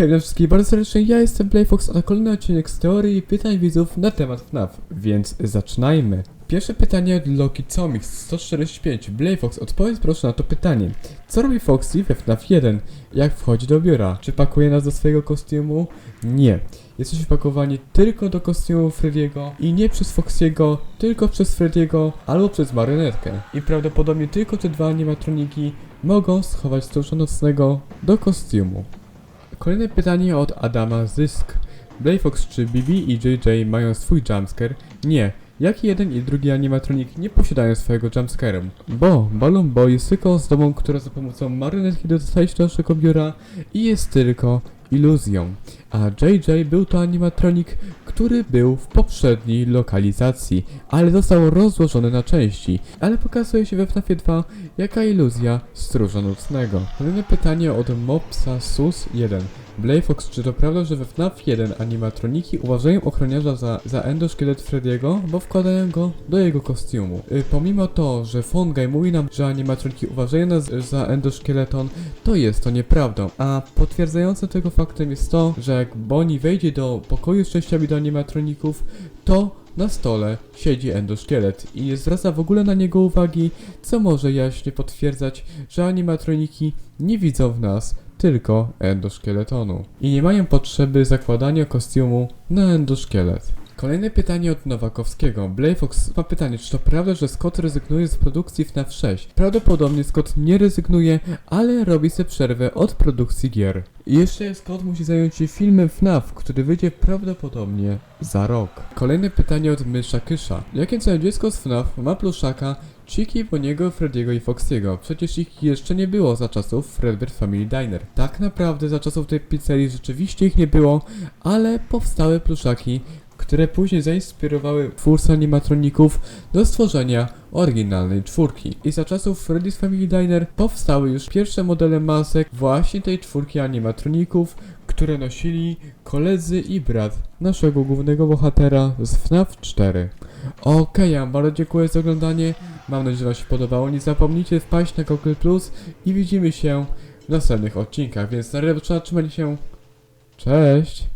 Hej, wszystkich bardzo serdecznie, ja jestem Playfox, a kolejny odcinek z teorii pytań widzów na temat FNAF, więc zaczynajmy. Pierwsze pytanie od Loki Comics 145. Playfox, odpowiedz proszę na to pytanie. Co robi Foxy we FNAF 1? Jak wchodzi do biura? Czy pakuje nas do swojego kostiumu? Nie. Jesteśmy pakowani tylko do kostiumu Freddiego i nie przez Foxiego, tylko przez Freddiego albo przez marionetkę. I prawdopodobnie tylko te dwa animatroniki mogą schować stróża nocnego do kostiumu. Kolejne pytanie od Adama Zysk. Playfox czy BB i JJ mają swój jumpscare? Nie. Jak jeden i drugi animatronik nie posiadają swojego jumpscare'u? Bo Balloon Boy jest tylko ozdobą, która za pomocą marionetki dostaje się do naszego biura i jest tylko iluzją. A JJ był to animatronik, który był w poprzedniej lokalizacji, ale został rozłożony na części, ale pokazuje się we FNAFie 2 jaka iluzja stróża nocnego. Kolejne pytanie od Mopsa Sus 1. Blayfox, czy to prawda, że we FNAF 1 animatroniki uważają ochroniarza za, za endoszkielet Frediego, bo wkładają go do jego kostiumu? Y, pomimo to, że Fongaj mówi nam, że animatroniki uważają nas za endoszkieleton, to jest to nieprawdą. A potwierdzającym tego faktem jest to, że jak Bonnie wejdzie do pokoju z częściami do animatroników, to na stole siedzi endoszkielet i nie zwraca w ogóle na niego uwagi, co może jaśnie potwierdzać, że animatroniki nie widzą w nas tylko endoszkieletonu i nie mają potrzeby zakładania kostiumu na endoszkielet. Kolejne pytanie od Nowakowskiego. Blayfox ma pytanie, czy to prawda, że Scott rezygnuje z produkcji FNAF 6? Prawdopodobnie Scott nie rezygnuje, ale robi sobie przerwę od produkcji gier. I jeszcze Scott musi zająć się filmem FNAF, który wyjdzie prawdopodobnie za rok. Kolejne pytanie od Mysza Kysza. Jakie całe dziecko z FNAF ma pluszaka Chiki, Boniego, Frediego i Foxiego. Przecież ich jeszcze nie było za czasów Fredbeard Family Diner. Tak naprawdę za czasów tej pizzerii rzeczywiście ich nie było, ale powstały pluszaki, które później zainspirowały twórcę animatroników do stworzenia oryginalnej czwórki. I za czasów Freddy's Family Diner powstały już pierwsze modele masek właśnie tej czwórki animatroników, które nosili koledzy i brat naszego głównego bohatera z FNAF 4. Okej, ja wam bardzo dziękuję za oglądanie. Mam nadzieję, że wam się podobało. Nie zapomnijcie wpaść na Google Plus i widzimy się w następnych odcinkach. Więc na razie trzymajcie się. Cześć!